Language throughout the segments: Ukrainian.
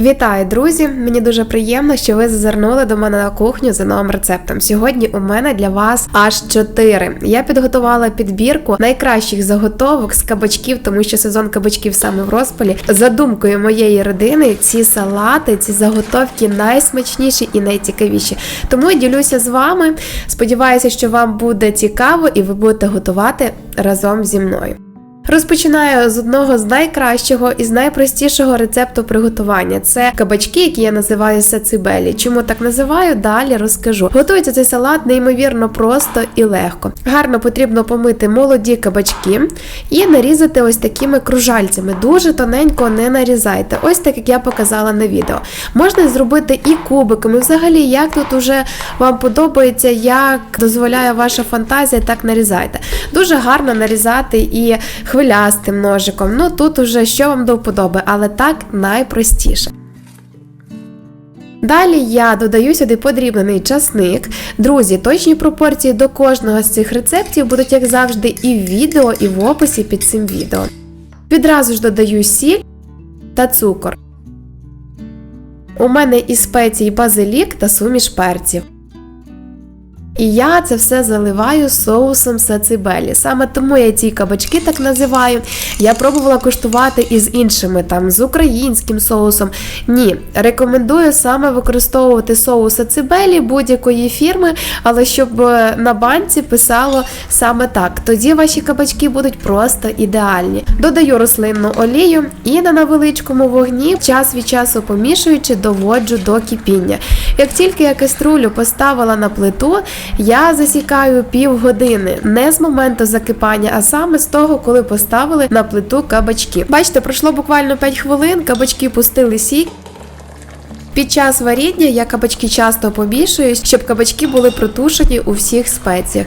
Вітаю, друзі! Мені дуже приємно, що ви зазирнули до мене на кухню за новим рецептом. Сьогодні у мене для вас аж 4. Я підготувала підбірку найкращих заготовок з кабачків, тому що сезон кабачків саме в розпалі. За думкою моєї родини, ці салати, ці заготовки найсмачніші і найцікавіші. Тому я ділюся з вами. Сподіваюся, що вам буде цікаво і ви будете готувати разом зі мною. Розпочинаю з одного з найкращого і з найпростішого рецепту приготування. Це кабачки, які я називаю сацибелі. Чому так називаю? Далі розкажу. Готується цей салат неймовірно просто і легко. Гарно потрібно помити молоді кабачки і нарізати ось такими кружальцями. Дуже тоненько не нарізайте. Ось так як я показала на відео. Можна зробити і кубиками. Взагалі, як тут уже вам подобається, як дозволяє ваша фантазія, так нарізайте. Дуже гарно нарізати і хвилястим ножиком. Ну тут уже що вам до вподоби, але так найпростіше. Далі я додаю сюди подрібнений часник. Друзі, точні пропорції до кожного з цих рецептів будуть, як завжди, і в відео, і в описі під цим відео. Відразу ж додаю сіль та цукор. У мене і спецій базилік та суміш перців. І я це все заливаю соусом сацибелі. Саме тому я ці кабачки так називаю. Я пробувала куштувати із іншими, там з українським соусом. Ні, рекомендую саме використовувати соус сацибелі будь-якої фірми, але щоб е, на банці писало саме так. Тоді ваші кабачки будуть просто ідеальні. Додаю рослинну олію і на невеличкому вогні час від часу помішуючи, доводжу до кипіння. Як тільки я каструлю поставила на плиту, я засікаю півгодини, не з моменту закипання, а саме з того, коли поставили на плиту кабачки. Бачите, пройшло буквально 5 хвилин, кабачки пустили сік. Під час варіння я кабачки часто помішую, щоб кабачки були протушені у всіх спеціях.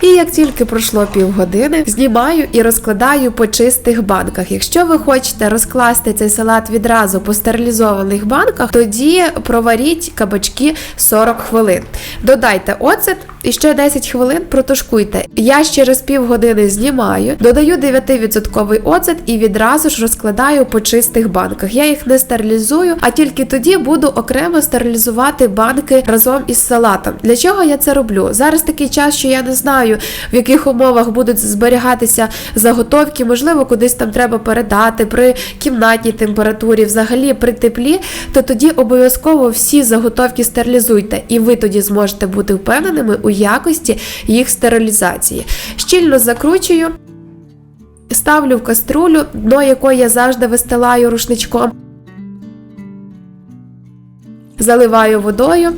І як тільки пройшло півгодини, знімаю і розкладаю по чистих банках. Якщо ви хочете розкласти цей салат відразу по стерилізованих банках, тоді проваріть кабачки 40 хвилин. Додайте оцет і ще 10 хвилин протушкуйте. Я ще через півгодини знімаю, додаю 9% оцет і відразу ж розкладаю по чистих банках. Я їх не стерилізую, а тільки тоді буду окремо стерилізувати банки разом із салатом. Для чого я це роблю? Зараз такий час, що я не знаю, в яких умовах будуть зберігатися заготовки, можливо, кудись там треба передати при кімнатній температурі, взагалі при теплі, то тоді обов'язково всі заготовки стерилізуйте, і ви тоді зможете бути впевненими у якості їх стерилізації. Щільно закручую. Ставлю в каструлю, дно якої я завжди вистилаю рушничком. Заливаю водою.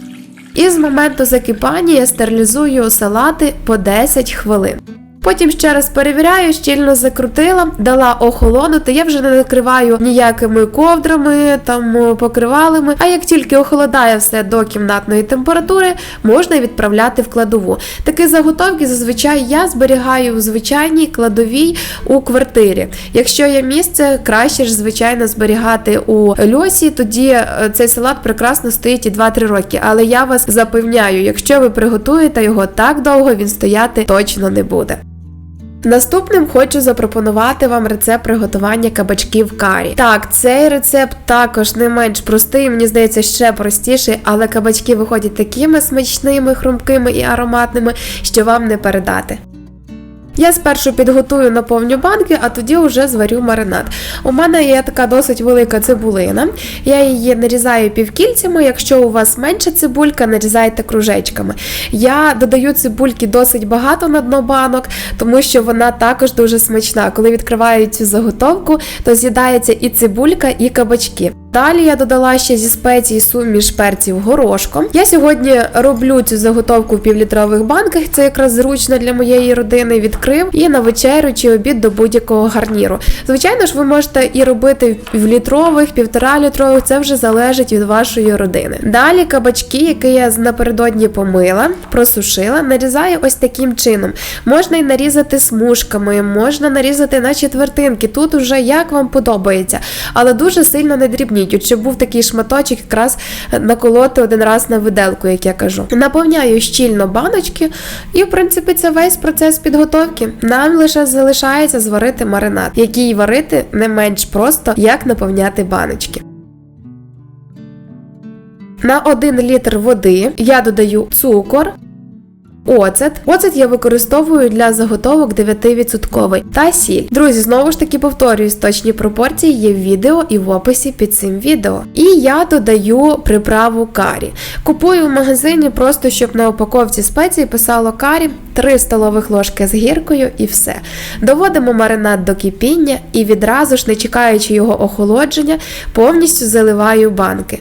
І з моменту закипання я стерилізую салати по 10 хвилин. Потім ще раз перевіряю, щільно закрутила, дала охолонути. Я вже не накриваю ніякими ковдрами, там покривалами. А як тільки охолодає все до кімнатної температури, можна відправляти в кладову. Такі заготовки зазвичай я зберігаю в звичайній кладовій у квартирі. Якщо є місце, краще ж, звичайно, зберігати у льосі, тоді е, цей салат прекрасно стоїть і 2-3 роки. Але я вас запевняю, якщо ви приготуєте його так довго, він стояти точно не буде. Наступним хочу запропонувати вам рецепт приготування кабачків карі. Так, цей рецепт також не менш простий, мені здається, ще простіший, але кабачки виходять такими смачними, хрумкими і ароматними, що вам не передати. Я спершу підготую наповню банки, а тоді вже зварю маринад. У мене є така досить велика цибулина. Я її нарізаю півкільцями. Якщо у вас менша цибулька, нарізайте кружечками. Я додаю цибульки досить багато на дно банок, тому що вона також дуже смачна. Коли відкриваю цю заготовку, то з'їдається і цибулька, і кабачки. Далі я додала ще зі спеції суміш перців горошком. Я сьогодні роблю цю заготовку в півлітрових банках, це якраз зручно для моєї родини. Відкрив і на вечерю чи обід до будь-якого гарніру. Звичайно ж, ви можете і робити в літрових, півтора літрових, це вже залежить від вашої родини. Далі кабачки, які я напередодні помила, просушила, нарізаю ось таким чином. Можна і нарізати смужками, можна нарізати на четвертинки. Тут уже як вам подобається, але дуже сильно не дрібні розуміють. От був такий шматочок, якраз наколоти один раз на виделку, як я кажу. Наповняю щільно баночки, і, в принципі, це весь процес підготовки. Нам лише залишається зварити маринад, який варити не менш просто, як наповняти баночки. На 1 літр води я додаю цукор, Оцет. Оцет я використовую для заготовок 9% та сіль. Друзі, знову ж таки повторююсь, точні пропорції є в відео і в описі під цим відео. І я додаю приправу карі. Купую в магазині просто щоб на упаковці спеції писало карі, 3 столових ложки з гіркою і все. Доводимо маринад до кипіння і відразу ж, не чекаючи його охолодження, повністю заливаю банки.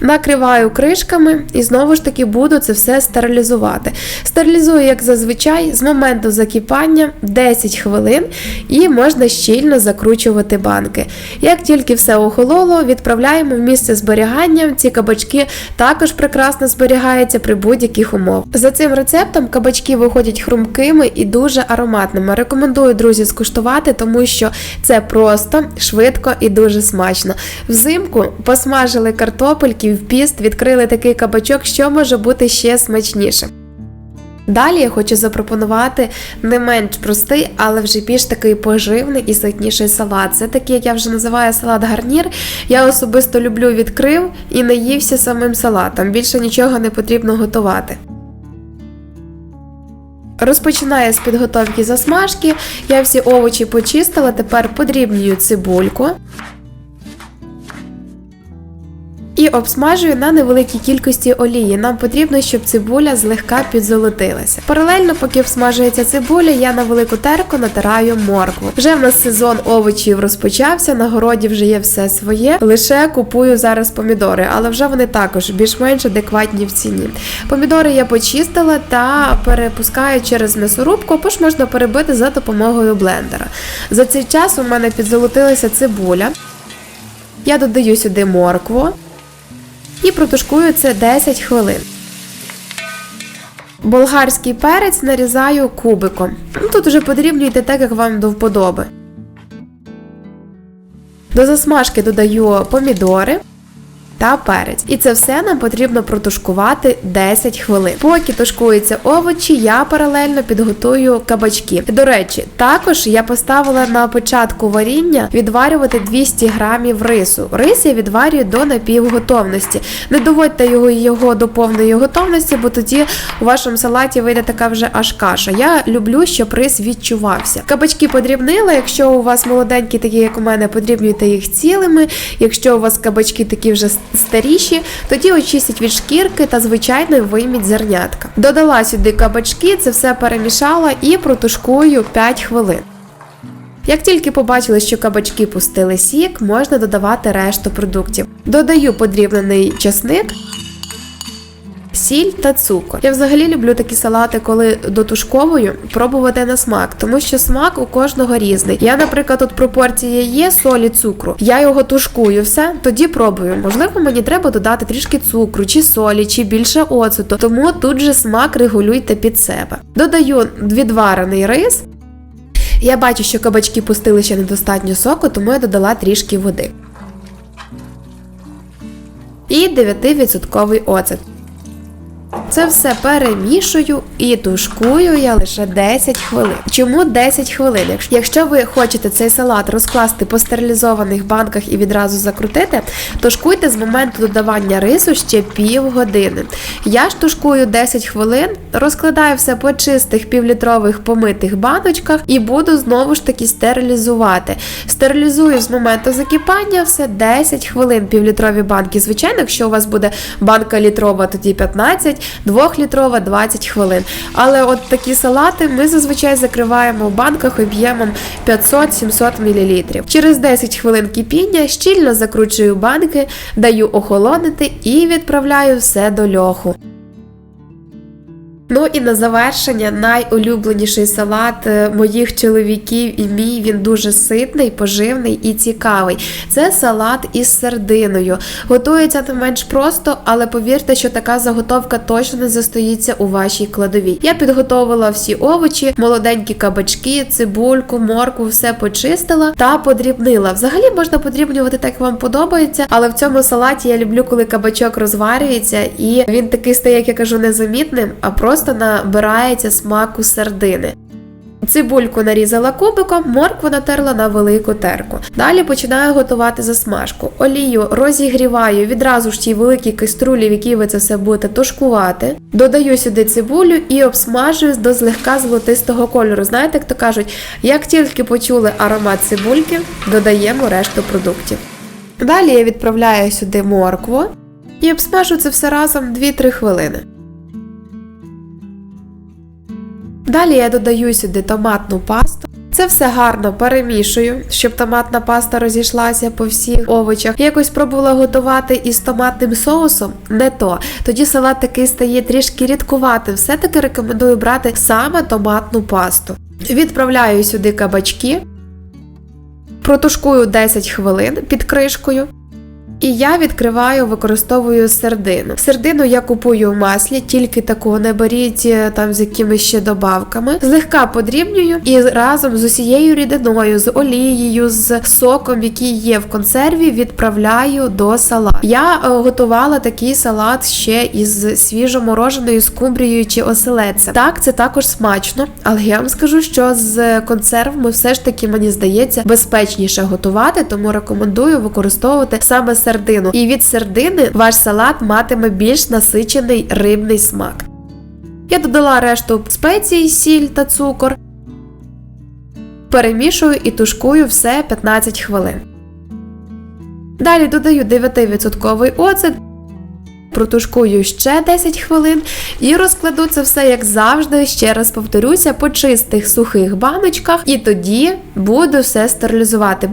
Накриваю кришками і знову ж таки буду це все стерилізувати. Стерилізую, як зазвичай, з моменту закипання 10 хвилин і можна щільно закручувати банки. Як тільки все охололо, відправляємо в місце зберігання. Ці кабачки також прекрасно зберігаються при будь-яких умовах. За цим рецептом кабачки виходять хрумкими і дуже ароматними. Рекомендую, друзі, скуштувати, тому що це просто, швидко і дуже смачно. Взимку посмажили картопельки в піст, відкрили такий кабачок, що може бути ще смачніше. Далі я хочу запропонувати не менш простий, але вже більш такий поживний і ситніший салат. Це такий, як я вже називаю салат гарнір. Я особисто люблю відкрив і наївся самим салатом. Більше нічого не потрібно готувати. Розпочинаю з підготовки засмажки. Я всі овочі почистила, тепер подрібнюю цибульку. І обсмажую на невеликій кількості олії. Нам потрібно, щоб цибуля злегка підзолотилася. Паралельно, поки всмажується цибуля, я на велику терку натираю моркву. Вже в нас сезон овочів розпочався, на городі вже є все своє. Лише купую зараз помідори, але вже вони також більш-менш адекватні в ціні. Помідори я почистила та перепускаю через м'ясорубку, або ж можна перебити за допомогою блендера. За цей час у мене підзолотилася цибуля. Я додаю сюди моркву і протушкую це 10 хвилин. Болгарський перець нарізаю кубиком. Ну, Тут уже подрібнюйте так, як вам до вподоби. До засмажки додаю помідори та перець. І це все нам потрібно протушкувати 10 хвилин. Поки тушкуються овочі, я паралельно підготую кабачки. До речі, також я поставила на початку варіння відварювати 200 грамів рису. Рис я відварюю до напівготовності. Не доводьте його, його до повної готовності, бо тоді у вашому салаті вийде така вже аж каша. Я люблю, щоб рис відчувався. Кабачки подрібнила. Якщо у вас молоденькі, такі як у мене, подрібнюйте їх цілими. Якщо у вас кабачки такі вже старіші, тоді очистіть від шкірки та звичайно вийміть зернятка. Додала сюди кабачки, це все перемішала і протушкую 5 хвилин. Як тільки побачили, що кабачки пустили сік, можна додавати решту продуктів. Додаю подрібнений часник. Сіль та цукор. Я взагалі люблю такі салати, коли дотушковую, пробувати на смак, тому що смак у кожного різний. Я, наприклад, тут пропорція є солі цукру. Я його тушкую все, тоді пробую. Можливо, мені треба додати трішки цукру, чи солі, чи більше оцету. Тому тут же смак регулюйте під себе. Додаю відварений рис. Я бачу, що кабачки пустили ще недостатньо соку, тому я додала трішки води. І 9% оцет. Це все перемішую і тушкую я лише 10 хвилин. Чому 10 хвилин? Якщо ви хочете цей салат розкласти по стерилізованих банках і відразу закрутити, тушкуйте з моменту додавання рису ще пів години. Я ж тушкую 10 хвилин, розкладаю все по чистих півлітрових помитих баночках і буду знову ж таки стерилізувати. Стерилізую з моменту закипання все 10 хвилин півлітрові банки. Звичайно, якщо у вас буде банка літрова, тоді 15. 2-літрова 20 хвилин. Але от такі салати ми зазвичай закриваємо в банках об'ємом 500-700 мл. Через 10 хвилин кипіння щільно закручую банки, даю охолонити і відправляю все до льоху. Ну і на завершення найулюбленіший салат е, моїх чоловіків і мій він дуже ситний, поживний і цікавий. Це салат із сердиною. Готується не менш просто, але повірте, що така заготовка точно не застоїться у вашій кладовій. Я підготовила всі овочі, молоденькі кабачки, цибульку, морку, все почистила та подрібнила. Взагалі можна подрібнювати так, як вам подобається, але в цьому салаті я люблю, коли кабачок розварюється, і він такий стає, як я кажу, незамітним, а просто просто набирається смаку сердини. Цибульку нарізала кубиком, моркву натерла на велику терку. Далі починаю готувати засмажку. Олію розігріваю відразу ж тій великій каструлі, в якій ви це все будете тушкувати. Додаю сюди цибулю і обсмажую до злегка золотистого кольору. Знаєте, як то кажуть, як тільки почули аромат цибульки, додаємо решту продуктів. Далі я відправляю сюди моркву і обсмажу це все разом 2-3 хвилини. Далі я додаю сюди томатну пасту. Це все гарно перемішую, щоб томатна паста розійшлася по всіх овочах. Я якось пробувала готувати із томатним соусом, не то. Тоді салат такий стає трішки рідкуватим. Все-таки рекомендую брати саме томатну пасту. Відправляю сюди кабачки, протушкую 10 хвилин під кришкою. І я відкриваю, використовую сердину. Сердину я купую в маслі, тільки таку не беріть е, там з якимись ще добавками. Злегка подрібнюю і разом з усією рідиною, з олією, з соком, який є в консерві, відправляю до салату. Я е, готувала такий салат ще із свіжомороженою скумбрією чи оселедцем. Так, це також смачно, але я вам скажу, що з консервами все ж таки мені здається безпечніше готувати, тому рекомендую використовувати саме сердину. І від сердини ваш салат матиме більш насичений рибний смак. Я додала решту спецій, сіль та цукор. Перемішую і тушкую все 15 хвилин. Далі додаю 9% оцет, протушкую ще 10 хвилин і розкладу це все, як завжди, ще раз повторюся, по чистих сухих баночках, і тоді буду все стерилізувати.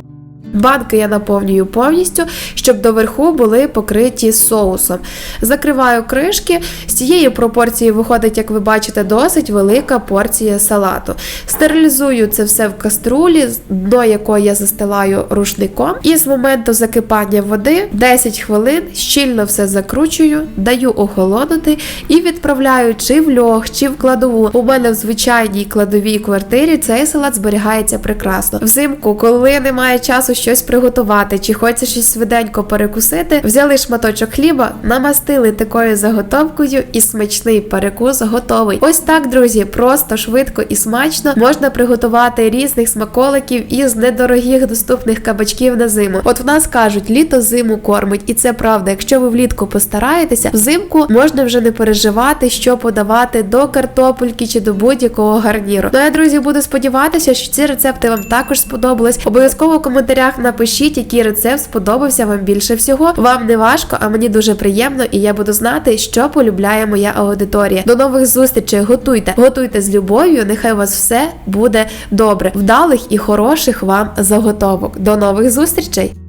Банки я наповнюю повністю, щоб доверху були покриті соусом. Закриваю кришки. З цієї пропорції виходить, як ви бачите, досить велика порція салату. Стерилізую це все в каструлі, дно якої я застилаю рушником. І з моменту закипання води 10 хвилин щільно все закручую, даю охолонути і відправляю чи в льох, чи в кладову. У мене в звичайній кладовій квартирі цей салат зберігається прекрасно. Взимку, коли немає часу щось приготувати, чи хочеться щось швиденько перекусити, взяли шматочок хліба, намастили такою заготовкою, і смачний перекус готовий. Ось так, друзі, просто швидко і смачно можна приготувати різних смаколиків із недорогих доступних кабачків на зиму. От в нас кажуть, літо зиму кормить, і це правда. Якщо ви влітку постараєтеся, взимку можна вже не переживати, що подавати до картопельки чи до будь-якого гарніру. Ну я, друзі, буду сподіватися, що ці рецепти вам також сподобались. Обов'язково в коментарях напишіть, який рецепт сподобався вам більше всього. Вам не важко, а мені дуже приємно, і я буду знати, що полюбляє моя аудиторія. До нових зустрічей. Готуйте, готуйте з любов'ю. Нехай у вас все буде добре. Вдалих і хороших вам заготовок. До нових зустрічей!